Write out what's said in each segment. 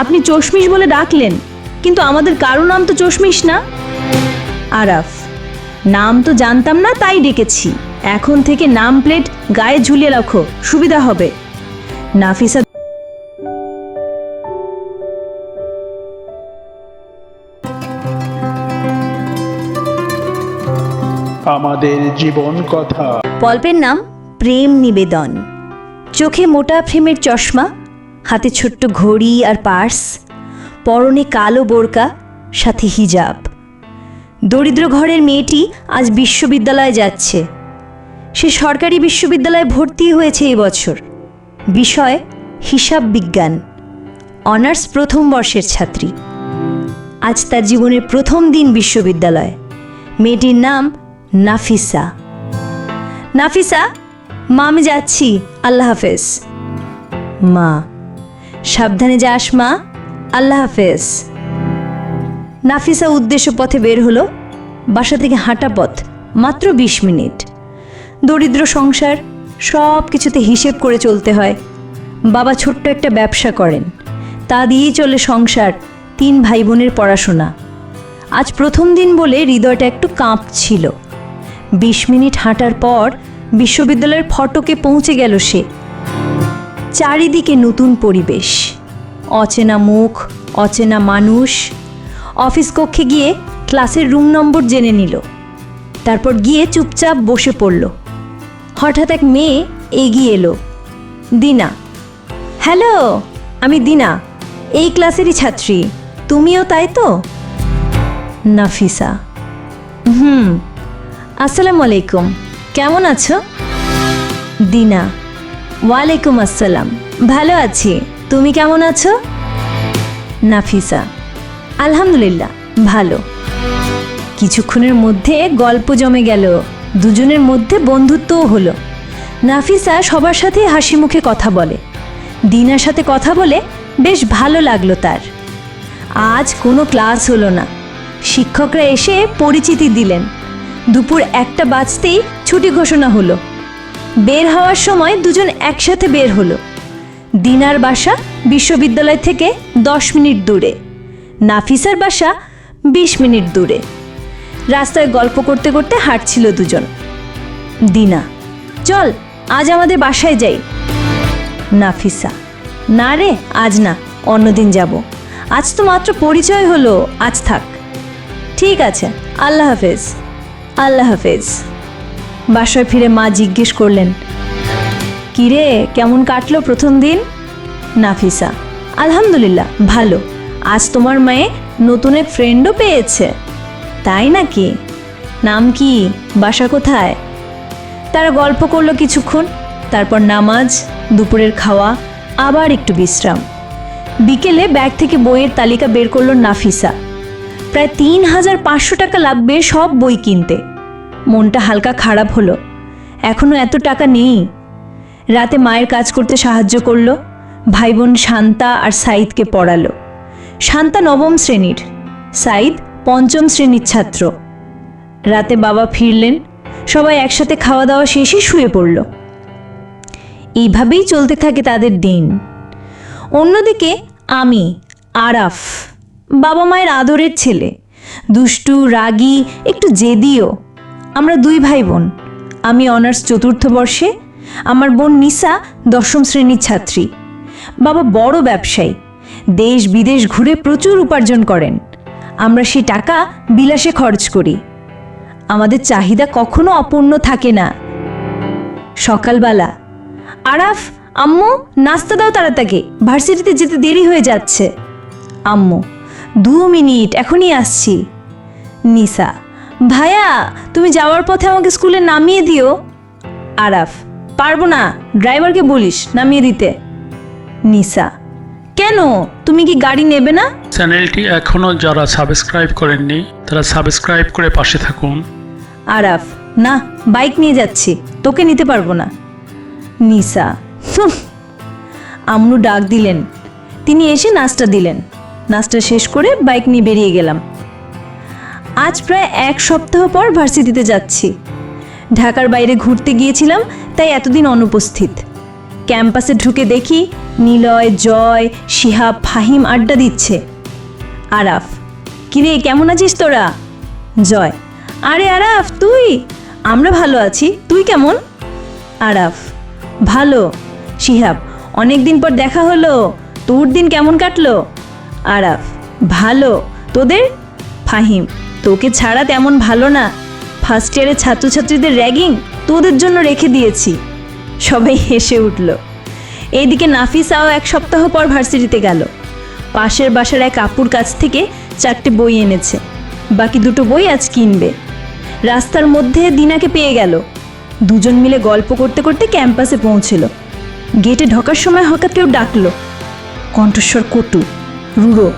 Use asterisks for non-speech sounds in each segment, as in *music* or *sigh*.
আপনি চশমিশ বলে ডাকলেন কিন্তু আমাদের কারও নাম তো চশমিশ না। আরাফ নাম তো জানতাম না তাই ডেকেছি। এখন থেকে নাম প্লেট গায়ে ঝুলিয়ে রাখো সুবিধা হবে। নাফিসা আমাদের জীবন কথা। গল্পের নাম প্রেম নিবেদন। চোখে মোটা ফ্রেমের চশমা হাতে ছোট্ট ঘড়ি আর পার্স, পরনে কালো বোরকা, সাথে হিজাব। দরিদ্র ঘরের মেয়েটি আজ বিশ্ববিদ্যালয়ে যাচ্ছে। সে সরকারি বিশ্ববিদ্যালয়ে ভর্তি হয়েছে বছর। বিষয়, হিসাব বিজ্ঞান। অনার্স প্রথম বর্ষের ছাত্রী। আজ তার জীবনের প্রথম দিন বিশ্ববিদ্যালয়। মেয়েটির নাম নাফিসা। নাফিসা, মা আমি যাচ্ছি, আল্লাহ হাফেজ। মা সাবধানে যাস, মা। আল্লাহ হাফেজ। নাফিসা উদ্দেশ্য পথে বের হলো। বাসা থেকে হাঁটা পথ মাত্র বিশ মিনিট। দরিদ্র সংসার, সব কিছুতে হিসেব করে চলতে হয়। বাবা ছোট্ট একটা ব্যবসা করেন। তা দিয়েই চলে সংসার, তিন ভাই বোনের পড়াশোনা। আজ প্রথম দিন বলে হৃদয়টা একটু কাঁপছিল। বিশ মিনিট হাঁটার পর বিশ্ববিদ্যালয়ের ফটকে পৌঁছে গেল সে। চারিদিকে নতুন পরিবেশ। অচেনা মুখ, অচেনা মানুষ। অফিস কক্ষে গিয়ে ক্লাসের রুম নম্বর জেনে নিল। তারপর গিয়ে চুপচাপ বসে পড়ল। হঠাৎ এক মেয়ে এগিয়ে এলো। দিনা। হ্যালো, আমি দিনা, এই ক্লাসেরই ছাত্রী। তুমিও তাই তো? নাফিসা। হুম, আসসালামু আলাইকুম। কেমন আছো? দিনা। ওয়ালাইকুম আসসালাম। ভালো আছি। তুমি কেমন আছো? নাফিসা। আলহামদুলিল্লাহ, ভালো। কিছুক্ষণের মধ্যে গল্প জমে গেল। দুজনের মধ্যে বন্ধুত্বও হলো। নাফিসা সবার সাথে হাসি মুখে কথা বলে। দিনার সাথে কথা বলে বেশ ভালো লাগল তার। আজ কোনো ক্লাস হলো না। শিক্ষকরা এসে পরিচিতি দিলেন। দুপুর একটা বাজতেই ছুটি ঘোষণা হলো। বের হওয়ার সময় দুজন একসাথে বের হলো। দিনার বাসা বিশ্ববিদ্যালয় থেকে দশ মিনিট দূরে। নাফিসার বাসা বিশ মিনিট দূরে। রাস্তায় গল্প করতে করতে হাঁটছিল দুজন। দিনা, চল, আজ আমাদের বাসায় যাই। নাফিসা, না রে, আজ না, অন্যদিন যাব। আজ তো মাত্র পরিচয় হলো, আজ থাক। ঠিক আছে, আল্লাহ হাফেজ আল্লাহ হাফেজ। বাসায় ফিরে মা জিজ্ঞেস করলেন, কিরে, কেমন কাটলো প্রথম দিন? নাফিসা, আলহামদুলিল্লাহ, ভালো। আজ তোমার মেয়ে নতুন এক ফ্রেন্ডও পেয়েছে। তাই নাকি? নাম কি? বাসা কোথায়? তারা গল্প করল কিছুক্ষণ, তারপর নামাজ, দুপুরের খাওয়া, আবার একটু বিশ্রাম। বিকেলে ব্যাগ থেকে বইয়ের তালিকা বের করল নাফিসা। প্রায় তিন হাজার পাঁচশো টাকা লাগবে সব বই কিনতে। মনটা হালকা খারাপ হলো। এখনও এত টাকা নেই। রাতে মায়ের কাজ করতে সাহায্য করল। ভাই বোন শান্তা আর সাইদকে পড়ালো। শান্তা নবম শ্রেণির সাইদ পঞ্চম শ্রেণির ছাত্র। রাতে বাবা ফিরলেন। সবাই একসাথে খাওয়া দাওয়া শেষে শুয়ে পড়ল। এইভাবেই চলতে থাকে তাদের দিন। অন্যদিকে আমি, আরাফ, বাবা মায়ের আদরের ছেলে। দুষ্টু, রাগী, একটু জেদিও। আমরা দুই ভাই বোন আমি অনার্স চতুর্থ বর্ষে, আমার বোন নিসা দশম শ্রেণির ছাত্রী। বাবা বড় ব্যবসায়ী, দেশ বিদেশ ঘুরে প্রচুর উপার্জন করেন। আমরা সে টাকা বিলাসে খরচ করি। আমাদের চাহিদা কখনো অপূর্ণ থাকে না। সকালবেলা, আরাফ, আম্মু, নাস্তা দাও তাড়াতাড়ি, ভার্সিটিতে যেতে দেরি হয়ে যাচ্ছে। আম্মু দু মিনিট এখনই আসছি। নিসা ভাইয়া তুমি যাওয়ার পথে আমাকে স্কুলে নামিয়ে দিও। আরাফ পারব না ড্রাইভারকে বলিস নামিয়ে দিতে। নিসা কেন? তুমি কি গাড়ি নেবে না? চ্যানেলটি এখনও যারা সাবস্ক্রাইব করেননি তারা সাবস্ক্রাইব করে পাশে থাকুন। আরাফ না বাইক নিয়ে যাচ্ছি তোকে নিতে পারব না। নিসা। আমনু ডাক দিলেন। তিনি এসে নাস্তা দিলেন। নাস্তা শেষ করে বাইক নিয়ে বেরিয়ে গেলাম। আজ প্রায় এক সপ্তাহ পর ভার্সিটিতে যাচ্ছি। ঢাকার বাইরে ঘুরতে গিয়েছিলাম, তাই এতদিন অনুপস্থিত। ক্যাম্পাসে ঢুকে দেখি নিলয়, জয় শিহাব ফাহিম আড্ডা দিচ্ছে। আরাফ, কিরে, কেমন আছিস তোরা? জয়, আরে আরাফ, তুই? আমরা ভালো আছি, তুই কেমন? আরাফ, ভালো। শিহাব অনেক দিন পর দেখা হলো, তোর দিন কেমন কাটলো? আরাফ, ভালো। তোদের? ফাহিম তোকে ছাড়া তেমন ভালো না। ফার্স্ট ইয়ারের ছাত্রছাত্রীদের র্যাগিং তোদের জন্য রেখে দিয়েছি। সবাই হেসে উঠল। এইদিকে নাফিসাও এক সপ্তাহ পর ভার্সিটিতে গেল। পাশের বাসার এক আপুর কাছ থেকে চারটে বই এনেছে। বাকি দুটো বই আজ কিনবে। রাস্তার মধ্যে দিনাকে পেয়ে গেল। দুজন মিলে গল্প করতে করতে ক্যাম্পাসে পৌঁছিল। গেটে ঢোকার সময় হঠাৎ কেউ ডাকলো। কণ্ঠস্বর কটু রুড়ো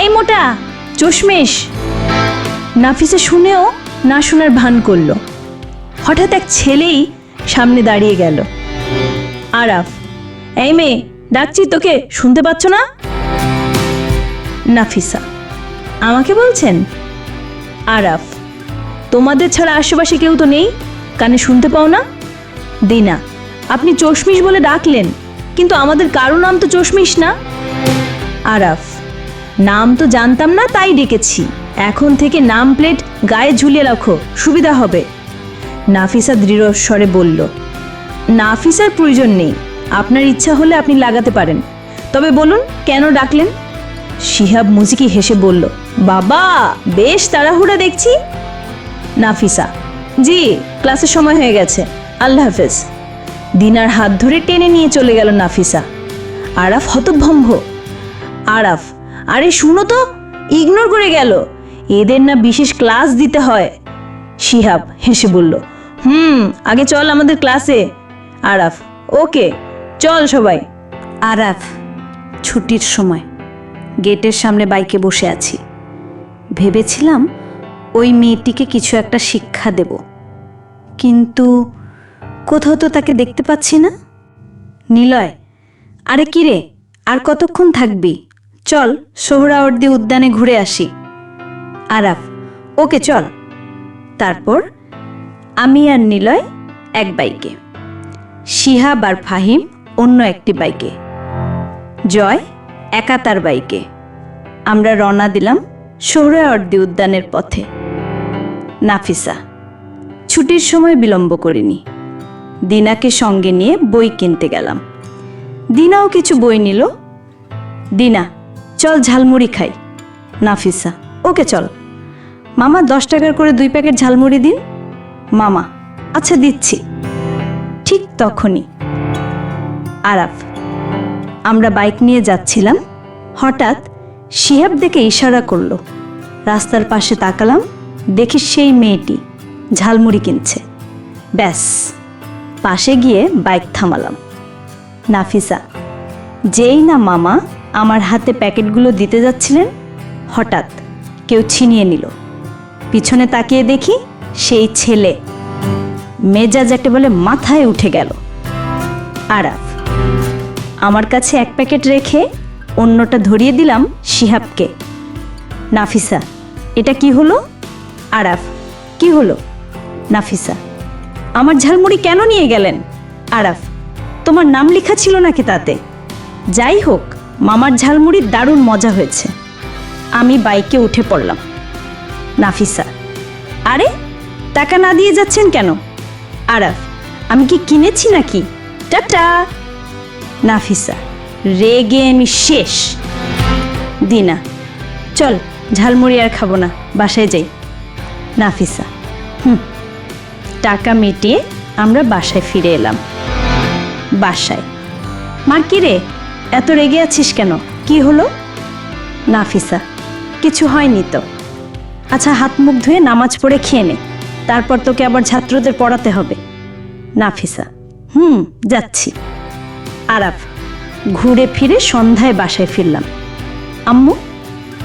এই মোটা, চশমেশ? নাফিসা শুনেও না শোনার ভান করল। হঠাৎ এক ছেলেই সামনে দাঁড়িয়ে গেল। আরাফ, এই মেয়ে, ডাকছি, তোকে শুনতে পাচ্ছ না? নাফিসা, আমাকে বলছেন? আরাফ, তোমাদের ছাড়া আশেপাশে কেউ তো নেই? কানে শুনতে পাও না? দিনা, আপনি চশমিশ বলে ডাকলেন, কিন্তু আমাদের কারও নাম তো চশমিশ না? আরাফ, নাম তো জানতাম না, তাই ডেকেছি। এখন থেকে নাম প্লেট গায়ে ঝুলিয়ে রাখো, সুবিধা হবে। নাফিসা দৃঢ় স্বরে বলল, নাফিসার প্রয়োজন নেই, আপনার ইচ্ছা হলে আপনি লাগাতে পারেন। তবে বলুন, কেন ডাকলেন? শিহাব মুজিকি হেসে বলল, বাবা, বেশ তাড়াহুড়া দেখছি। নাফিসা, জি, ক্লাসের সময় হয়ে গেছে, আল্লাহ হাফেজ। দিনার হাত ধরে টেনে নিয়ে চলে গেল নাফিসা। আরাফ হতভম্ব, আরাফ, আরে শুনো তো, ইগনোর করে গেল। এদের না বিশেষ ক্লাস দিতে হয়। শিহাব হেসে বলল, হুম, আগে চল আমাদের ক্লাসে। আরাফ, ওকে, চল সবাই। আরাফ, ছুটির সময় গেটের সামনে বাইকে বসে আছি। ভেবেছিলাম ওই মেয়েটিকে কিছু একটা শিক্ষা দেব। কিন্তু কোথাও তো তাকে দেখতে পাচ্ছি না। নিলয়, আরে কিরে আর কতক্ষণ থাকবি? চল, সোহরাওয়ার্দী উদ্যানে ঘুরে আসি। আরাফ, ওকে চল। তারপর আমি আর নিলয় এক বাইকে। শিহাব আর ফাহিম অন্য একটি বাইকে। জয় একা তার বাইকে। আমরা রওনা দিলাম সোহরাওয়ার্দী উদ্যানের পথে। নাফিসা, ছুটির সময় বিলম্ব করিনি। দিনাকে সঙ্গে নিয়ে বই কিনতে গেলাম। দিনাও কিছু বই নিল। দিনা, চল ঝালমুড়ি খাই। নাফিসা, ওকে চল। মামা, দশ টাকার করে দুই প্যাকেট ঝালমুড়ি দিন। মামা আচ্ছা দিচ্ছি। ঠিক তখনই আরাফ, আমরা বাইক নিয়ে যাচ্ছিলাম। হঠাৎ শিহাব দেখে ইশারা করল। রাস্তার পাশে তাকালাম, দেখি সেই মেয়েটি ঝালমুড়ি কিনছে। ব্যাস, পাশে গিয়ে বাইক থামালাম। নাফিসা, যেই না মামা, আমার হাতে প্যাকেটগুলো দিতে যাচ্ছিলেন, হঠাৎ কেউ ছিনিয়ে নিল। পিছনে তাকিয়ে দেখি সেই ছেলে। মেজাজ একটা বলে মাথায় উঠে গেল। আরাফ, আমার কাছে এক প্যাকেট রেখে অন্যটা ধরিয়ে দিলাম শিহাবকে। নাফিসা, এটা কি হলো? আরাফ, কি হলো? নাফিসা, আমার ঝালমুড়ি কেন নিয়ে গেলেন? আরাফ, তোমার নাম লেখা ছিল নাকি তাতে? যাই হোক, মামার ঝালমুড়ির দারুণ মজা হয়েছে। আমি বাইকে উঠে পড়লাম। নাফিসা। আরে, টাকা না দিয়ে যাচ্ছেন কেন? আরাফ, আমি কি কিনেছি নাকি? টাটা। নাফিসা, রেগে আমি শেষ। দিনা, চল, ঝালমুড়ি আর খাব না, বাসায় যাই। নাফিসা, হুম, টাকা মিটিয়ে আমরা বাসায় ফিরে এলাম। বাসায়। মা কি রে, এত রেগে আছিস কেন? কি হলো? নাফিসা, কিছু হয়নি তো। আচ্ছা হাত মুখ ধুয়ে নামাজ পড়ে খেয়ে নে। তারপর তোকে আবার ছাত্রদের পড়াতে হবে। নাফিসা। হুম, যাচ্ছি। আরাফ, ঘুরে ফিরে সন্ধ্যায় বাসায় ফিরলাম। আম্মু,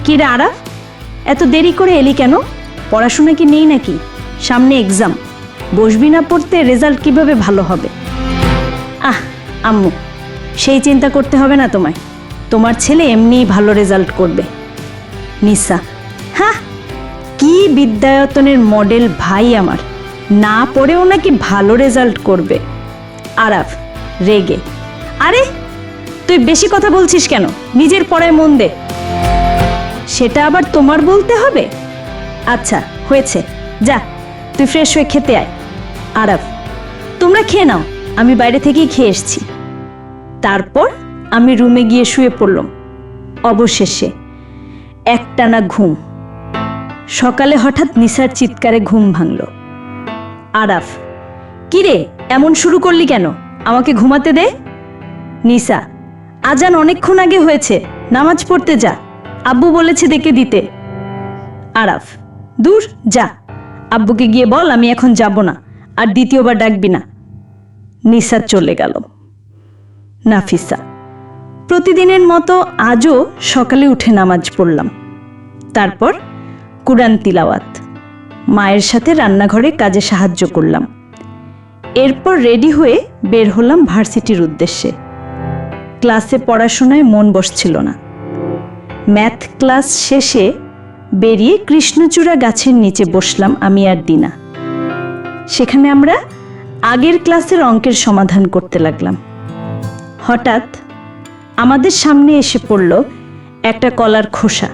কি রে আরাফ? এত দেরি করে এলি কেন? পড়াশোনা কি নেই নাকি? সামনে এক্সাম বসবি না পড়তে রেজাল্ট কীভাবে ভালো হবে? আহ, আম্মু, সেই চিন্তা করতে হবে না তোমায়। তোমার ছেলে এমনিই ভালো রেজাল্ট করবে। নিসা। হ্যাঁ? কি বিদ্যায়তনের মডেল ভাই আমার? না পড়েও নাকি ভালো রেজাল্ট করবে? আরাফ, রেগে। আরে, তুই বেশি কথা বলছিস কেন? নিজের পড়ায় মন দে। সেটা আবার তোমার বলতে হবে? আচ্ছা হয়েছে। যা, তুই ফ্রেশ হয়ে খেতে আয়। আরাফ, তোমরা খেয়ে নাও। আমি বাইরে থেকেই খেয়ে এসেছি। তারপর আমি রুমে গিয়ে শুয়ে পড়লাম। অবশেষে একটানা ঘুম। সকালে হঠাৎ নিসার চিৎকারে ঘুম ভাঙল। আরাফ, কিরে, এমন শুরু করলি কেন? আমাকে ঘুমাতে দে। নিসা, আজান অনেকক্ষণ আগে হয়েছে, নামাজ পড়তে যা। আব্বু বলেছে ডেকে দিতে। আরাফ, দূর, যা। আব্বুকে গিয়ে বল, আমি এখন যাব না, আর দ্বিতীয়বার ডাকবি না। নিসা চলে গেল। নাফিসা, প্রতিদিনের মতো আজও সকালে উঠে নামাজ পড়লাম। তারপর? কুরআন তিলাওয়াত। মায়ের সাথে রান্নাঘরে কাজে সাহায্য করলাম। এরপর রেডি হয়ে বের হলাম ভার্সিটির উদ্দেশ্যে। ক্লাসে পড়াশোনায় মন বসছিল না। ম্যাথ ক্লাস শেষে বেরিয়ে কৃষ্ণচূড়া গাছের নিচে বসলাম আমি আর দিনা। সেখানে আমরা আগের ক্লাসের অঙ্কের সমাধান করতে লাগলাম। হঠাৎ আমাদের সামনে এসে পড়ল একটা কলার খোসা।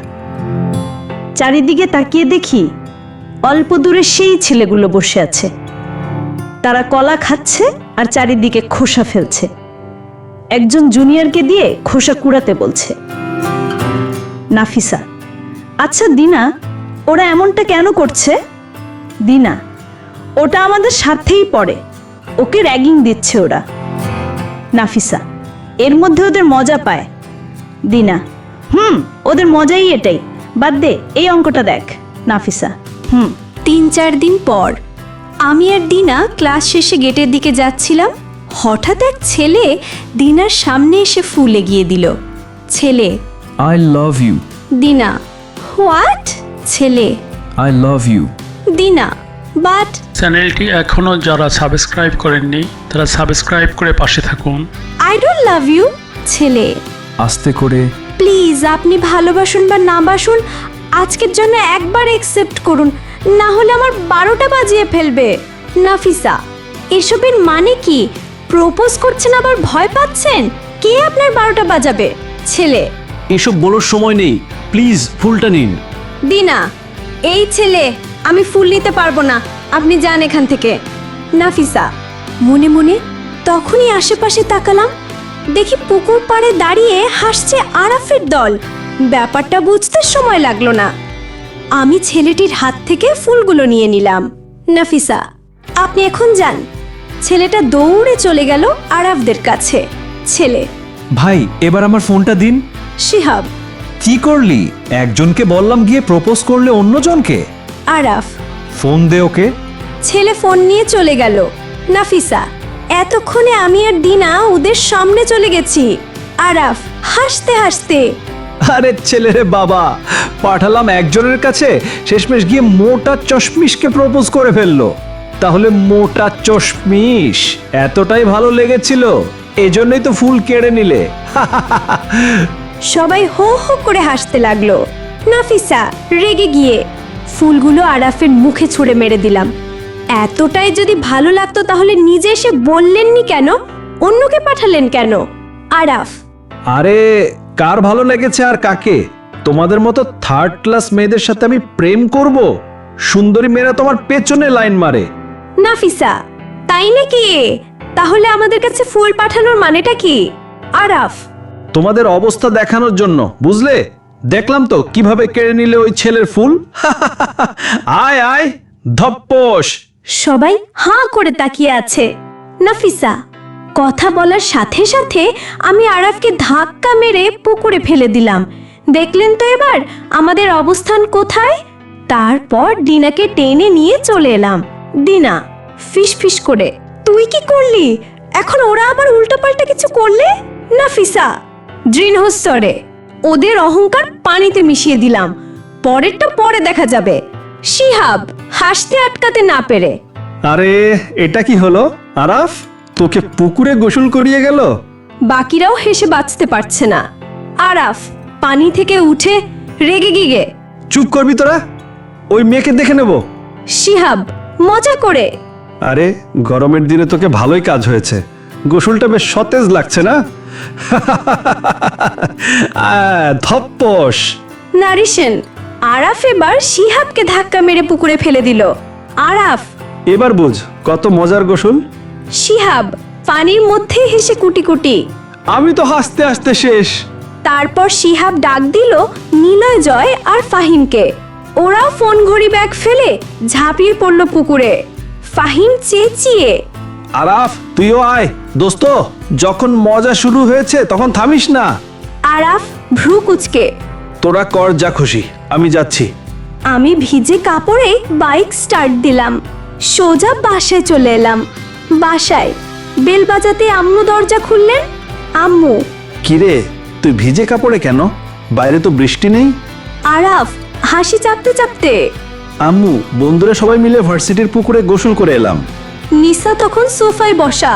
চারিদিকে তাকিয়ে দেখি অল্প দূরে সেই ছেলেগুলো বসে আছে। তারা কলা খাচ্ছে আর চারিদিকে খোসা ফেলছে। একজন জুনিয়রকে দিয়ে খোসা কুড়াতে বলছে। নাফিসা আচ্ছা দিনা, ওরা এমনটা কেন করছে? দিনা, ওটা আমাদের সাথেই পড়ে। ওকে র্যাগিং দিচ্ছে ওরা। নাফিসা, এর মধ্যে ওদের মজা পায়। দিনা, হুম, ওদের মজাই এটাই। বাদ দে এই অঙ্কটা দেখ নাফিসা। হুম। তিন চার দিন পর আমি আর দিনা ক্লাস শেষে গেটের দিকে যাচ্ছিলাম হঠাৎ এক ছেলে দিনার সামনে এসে ফুল এগিয়ে দিল। ছেলে। I love you Dina. What? ছেলে। I love you Dina. But চ্যানেলটি এখনও যারা সাবস্ক্রাইব করেননি তারা সাবস্ক্রাইব করে পাশে থাকুন। আই ডোন্ট লাভ ইউ ছেলে। আস্তে করে প্লিজ আপনি ভালোবাসুন বা না বাসুন আজকের জন্য একবার একসেপ্ট করুন না হলে আমার বারোটা বাজিয়ে ফেলবে। নাফিসা এসবের মানে কি? প্রপোজ করছেন আবার ভয় পাচ্ছেন? কে আপনার বারোটা বাজাবে? ছেলে। এসব বলার সময় নেই প্লিজ ফুলটা নিন। দিনা এই ছেলে আমি ফুল নিতে পারব না আপনি যান এখান থেকে। নাফিসা মনে মনে তখনই আশেপাশে তাকালাম দেখি পুকুর পাড়ে দাঁড়িয়ে হাসছে আরাফের দল। ব্যাপারটা বুঝতে সময় লাগল না। আমি ছেলেটির হাত থেকে ফুলগুলো নিয়ে নিলাম। নাফিসা আপনি এখন যান। ছেলেটা দৌড়ে চলে গেল আরাফদের কাছে। ছেলে ভাই এবার আমার ফোনটা দিন। শিহাব। কি করলি? একজনকে বললাম গিয়ে প্রপোজ করলে অন্যজনকে। আরাফ। ফোন দে ওকে। ছেলে ফোন নিয়ে চলে গেল। নাফিসা এতক্ষণে আমি আর দিনা ওদের সামনে চলে গেছি। আরাফ হাসতে হাসতে। আরে ছেলেরে বাবা পাঠালাম একজনের কাছে শেষমেশ গিয়ে মোটা চশমিশকে প্রপোজ করে ফেলল। তাহলে মোটা চশমিশ এতটাই ভালো লেগেছিল এজন্যই তো ফুল কেড়ে নিলে। সবাই হো হো করে হাসতে লাগল। নাফিসা রেগে গিয়ে। ফুলগুলো আরাফের মুখে ছুঁড়ে মেরে দিলাম। এতটাই যদি ভালো লাগতো তাহলে নিজে এসে বললেননি কেন? অন্যকে পাঠালেন কেন? আরাফ। আরে কার ভালো লেগেছে আর কাকে? তোমাদের মতো থার্ড ক্লাস মেয়েদের সাথে আমি প্রেম করব? সুন্দরী মেয়েরা তোমার পেছনে লাইন মারে। নাফিসা তাই নাকি? তাহলে আমাদের কাছে ফুল পাঠানোর মানেটা কি? আরাফ। তোমাদের অবস্থা দেখানোর জন্য বুঝলে? দেখলাম তো কীভাবে কেড়ে নিলে ওই ছেলের ফুল? *laughs* আয় আয় ধপ্পস সবাই হাঁ করে তাকিয়ে আছে। নাফিসা, কথা বলার সাথে সাথে আমি আরাফকে ধাক্কা মেরে পুকুরে ফেলে দিলাম। দেখলেন তো এবার আমাদের অবস্থান কোথায়? তারপর ডিনাকে টেনে নিয়ে চলে এলাম। ডিনা, ফিস ফিস করে, তুই কি করলি? এখন ওরা আবার উল্টোপাল্টা কিছু করলে? নাফিসা দৃঢ়স্তরে ওদের অহংকার পানিতে মিশিয়ে দিলাম। পরেরটা পরে দেখা যাবে। শিহাব হাসতে আটকাতে না পেরে। আরে এটা কি হলো? আরাফ তোকে পুকুরে গোসল করিয়ে গেল? বাকিরাও হেসে বাঁচতে পারছে না। আরাফ পানি থেকে উঠে রেগে গিগে। চুপ করবি তোরা ওই মেয়েকে দেখে নেব। শিহাব মজা করে। আরে গরমের দিনে তোকে ভালোই কাজ হয়েছে। গোসলটা বেশ সতেজ লাগছে না? *laughs* নারিশেন আরাফ এবার শিহাবকে ধাক্কা মেরে পুকুরে ফেলে দিল। আরাফ! এবার বুঝ কত মজার গোসল। শিহাব পানির মধ্যে হেসে কুটি কুটি আমি তো হাসতে হাসতে শেষ। তারপর শিহাব ডাক দিল নিলয় জয় আর ফাহিমকে। ওরাও ফোন ঘড়ি ব্যাগ ফেলে ঝাঁপিয়ে পড়ল পুকুরে। ফাহিম চেঁচিয়ে আরাফ তুইও আয়। দোস্ত যখন মজা শুরু হয়েছে তখন থামিস না। আরাফ ভ্রু কুচকে তোরা কর যা খুশি। আমি যাচ্ছি। আমি ভিজে কাপড়ে বাইক স্টার্ট দিলাম। সোজা বাসায় চলে এলাম। বাসায়। বেল বাজাতে আম্মু দরজা খুললেন। আম্মু। কিরে তুই ভিজে কাপড়ে কেন? বাইরে তো বৃষ্টি নেই। আরাফ হাসি চাপতে চাপতে। আম্মু বন্ধুরা সবাই মিলে ভার্সিটির পুকুরে গোসল করে এলাম। নিসা তখন সোফায় বসা।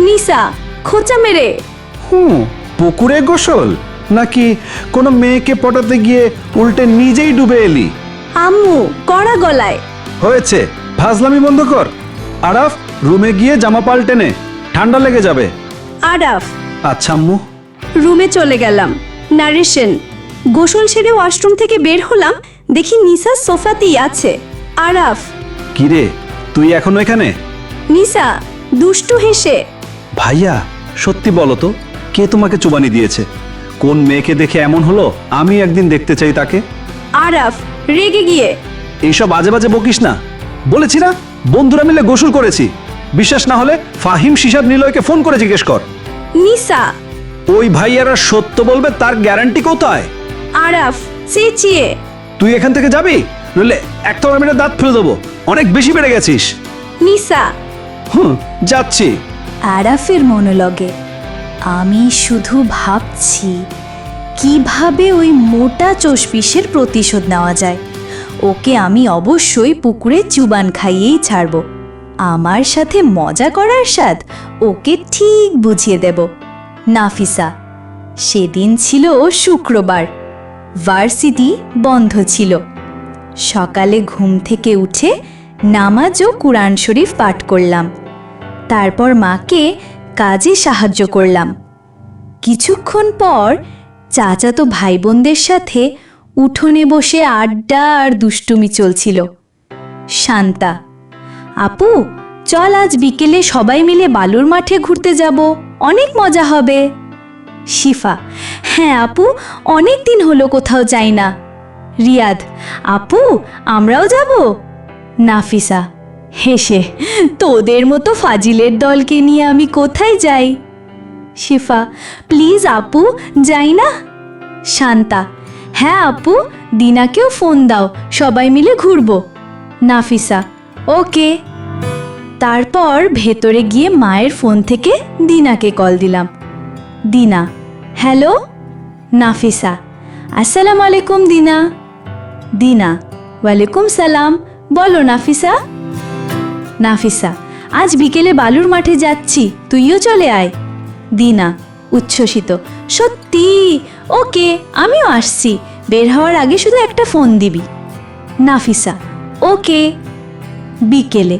নিসা খোঁচা মেরে। হুম পুকুরে গোসল? নাকি কোনো মেয়েকে পটাতে গিয়ে উল্টে নিজেই ডুবে এলি? আম্মু কড়া গলায়। হয়েছে ফাজলামি বন্ধ কর। আরাফ রুমে গিয়ে জামা পাল্টে নে ঠান্ডা লেগে যাবে। আরাফ। আচ্ছা আম্মু। রুমে চলে গেলাম। নারেশন গোসল সেরে ওয়াশরুম থেকে বের হলাম দেখি নিসা সোফাতেই আছে। আরাফ। কিরে তুই এখনও এখানে? নিসা দুষ্টু হেসে। ভাইয়া সত্যি বলো তো কে তোমাকে চুবানি দিয়েছে? কোন মেয়েকে দেখে এমন হলো? আমি একদিন দেখতে চাই তাকে। আরাফ রেগে গিয়ে। এইসব বাজে বাজে বকিস না। বলেছি না বন্ধুরা মিলে গোসল করেছি। বিশ্বাস না হলে ফাহিম শিশাব নিলয়কে ফোন করে জিজ্ঞেস কর। নিসা। ওই ভাইয়ারা সত্য বলবে তার গ্যারান্টি কোথায়? আরাফ চেঁচিয়ে তুই এখান থেকে যাবি? নইলে একটা মেরে দাঁত ফেলে দেবো। অনেক বেশি বেড়ে গেছিস। নিসা। হুম যাচ্ছি। আরাফের মনোলগে। আমি শুধু ভাবছি, কীভাবে ওই মোটা চশপিসের প্রতিশোধ নেওয়া যায়? ওকে আমি অবশ্যই পুকুরে চুবান খাইয়েই ছাড়ব। আমার সাথে মজা করার স্বাদ ওকে ঠিক বুঝিয়ে দেব। নাফিসা, সেদিন ছিল শুক্রবার। ভার্সিটি বন্ধ ছিল। সকালে ঘুম থেকে উঠে নামাজ ও কুরআন শরীফ পাঠ করলাম। তারপর মাকে কাজে সাহায্য করলাম। কিছুক্ষণ পর চাচাতো ভাই বোনদের সাথে উঠোনে বসে আড্ডা আর দুষ্টুমি চলছিল। শান্তা, আপু, চল আজ বিকেলে সবাই মিলে বালুর মাঠে ঘুরতে যাব, অনেক মজা হবে। শিফা হ্যাঁ আপু, অনেক দিন হলো কোথাও যাই না। রিয়াদ, আপু, আমরাও যাব? নাফিসা হেসে, তোদের মতো ফাজিলের দলকে নিয়ে আমি কোথায় যাই? শিফা, প্লিজ আপু, যাই না? শান্তা হ্যাঁ আপু, দিনাকেও ফোন দাও, সবাই মিলে ঘুরবো। নাফিসা, ওকে। তারপর ভেতরে গিয়ে মায়ের ফোন থেকে দিনাকে কল দিলাম। দিনা, হ্যালো? নাফিসা, আসসালামু আলাইকুম দিনা। দিনা, ওয়ালাইকুম সালাম, বলো নাফিসা। নাফিসা, আজ বিকেলে বালুর মাঠে যাচ্ছি, তুইও চলে আয়। দিনা, উচ্ছ্বসিত, সত্যি? ওকে, আমিও আসছি। বের হওয়ার আগে শুধু একটা ফোন দিবি। নাফিসা, ওকে। বিকেলে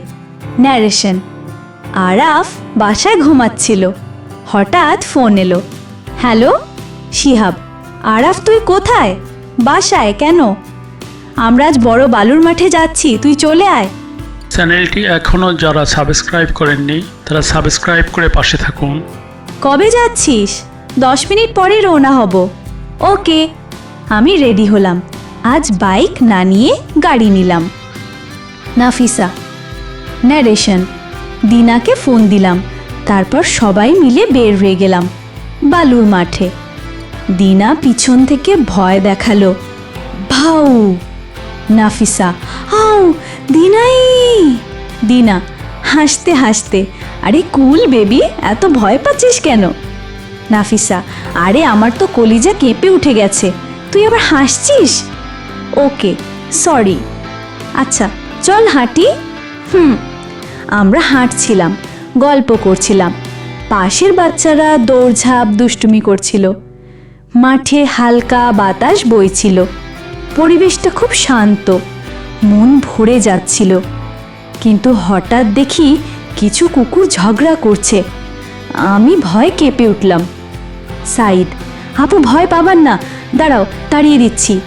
ন্যারেশন আরাফ বাসায় ঘুমাচ্ছিল। হঠাৎ ফোন এলো। হ্যালো, শিহাব, আরাফ তুই কোথায়? বাসায় কেন? আমরা আজ বড় বালুর মাঠে যাচ্ছি, তুই চলে আয়। চ্যানেলটি এখনও যারা সাবস্ক্রাইব করেননি, তারা সাবস্ক্রাইব করে পাশে থাকুন। কবে যাচ্ছিস? দশ মিনিট পরে রওনা হব। ওকে, আমি রেডি হলাম। আজ বাইক না নিয়ে গাড়ি নিলাম। নাফিসা ন্যারেশন দিনাকে ফোন দিলাম। তারপর সবাই মিলে বের হয়ে গেলাম বালুর মাঠে। দিনা পিছন থেকে ভয় দেখাল। ভাউ! নাফিসা। আউ দিনাই। দিনা, হাসতে হাসতে, আরে কুল বেবি, এত ভয় পাচ্ছিস কেন? নাফিসা, আরে আমার তো কলিজা কেঁপে উঠে গেছে, তুই আবার হাসছিস? Okay, sorry. আচ্ছা চল হাঁটি। হুম। আমরা হাঁটছিলাম, গল্প করছিলাম। পাশের বাচ্চারা দৌড়ঝাঁপ, দুষ্টুমি করছিল। মাঠে হালকা বাতাস বইছিল। পরিবেশটা খুব শান্ত। মন ভরে যাচ্ছিল। কিন্তু হঠাৎ দেখি কিছু কুকুর ঝগড়া করছে। আমি ভয় কেঁপে উঠলাম। সাইদ, আপু, ভয় পাবার না। দাঁড়াও, তাড়িয়ে দিচ্ছি।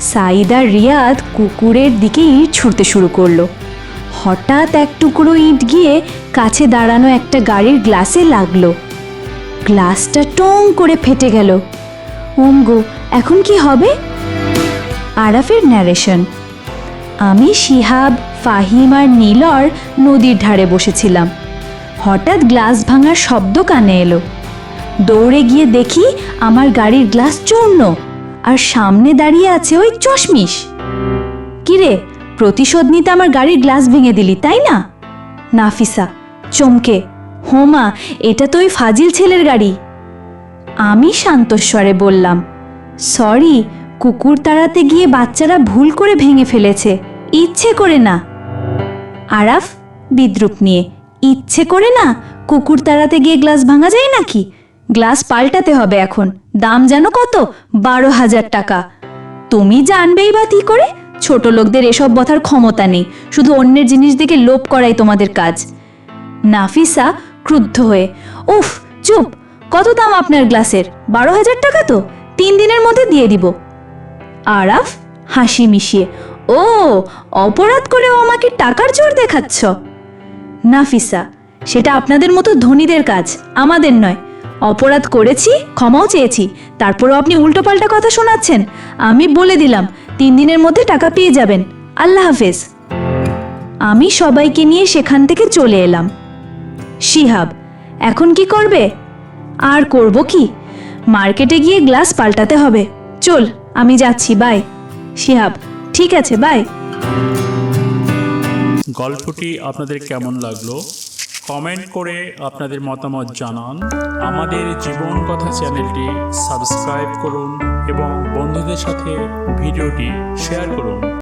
সাইদ আর রিয়াদ কুকুরের দিকে ইট ছুঁড়তে শুরু করল। হঠাৎ এক টুকরো ইট গিয়ে কাছে দাঁড়ানো একটা গাড়ির গ্লাসে লাগল। গ্লাসটা টং করে ফেটে গেল। ওমগো, এখন কি হবে? আরাফের ন্যারেশন আমি শিহাব, ফাহিম আর নীলর নদীর ধারে বসেছিলাম। হঠাৎ গ্লাস ভাঙার শব্দ কানে এলো। দৌড়ে গিয়ে দেখি আমার গাড়ির গ্লাস চূর্ণ আর সামনে দাঁড়িয়ে আছে ওই চশমিশ। কিরে, প্রতিশোধ নিতে আমার গাড়ির গ্লাস ভেঙে দিলি, তাই না? নাফিসা, চমকে হোমা এটা তো ওই ফাজিল ছেলের গাড়ি। আমি শান্তস্বরে বললাম, সরি কুকুর তাড়াতে গিয়ে বাচ্চারা ভুল করে ভেঙে ফেলেছে। ইচ্ছে করে না। আরাফ বিদ্রুপ নিয়ে, ইচ্ছে করে না কুকুর তাড়াতে গিয়ে গ্লাস ভাঙা যায় নাকি? গ্লাস পাল্টাতে হবে এখন। দাম জানো কত? বারো হাজার টাকা। তুমি জানবেই বা কি করে? ছোট লোকদের এসব বথার ক্ষমতা নেই। শুধু অন্যের জিনিস দেখে লোভ করাই তোমাদের কাজ। নাফিসা ক্রুদ্ধ হয়ে, উফ, চুপ। কত দাম আপনার গ্লাসের? বারো হাজার টাকা তো? তিন দিনের মধ্যে দিয়ে দিব। আরাফ হাসি মিশিয়ে, ও, অপরাধ করেও আমাকে টাকার জোর দেখাচ্ছ? নাফিসা, সেটা আপনাদের মতো ধনীদের কাজ, আমাদের নয়। অপরাধ করেছি, ক্ষমাও চেয়েছি, তারপরও আপনি উল্টোপাল্টা কথা শোনাচ্ছেন। আমি বলে দিলাম, তিন দিনের মধ্যে টাকা পেয়ে যাবেন। আল্লাহ হাফেজ। আমি সবাইকে নিয়ে সেখান থেকে চলে এলাম। শিহাব, এখন কি করবে? আর করব কি? মার্কেটে গিয়ে গ্লাস পাল্টাতে হবে। চল। আমি যাচ্ছি বাই শিহাব, ঠিক আছে বাই গল্পটি আপনাদের কেমন লাগল? কমেন্ট করে আপনাদের মতামত জানান। আমাদের জীবন কথা চ্যানেলটি সাবস্ক্রাইব করুন এবং বন্ধুদের সাথে ভিডিওটি শেয়ার করুন।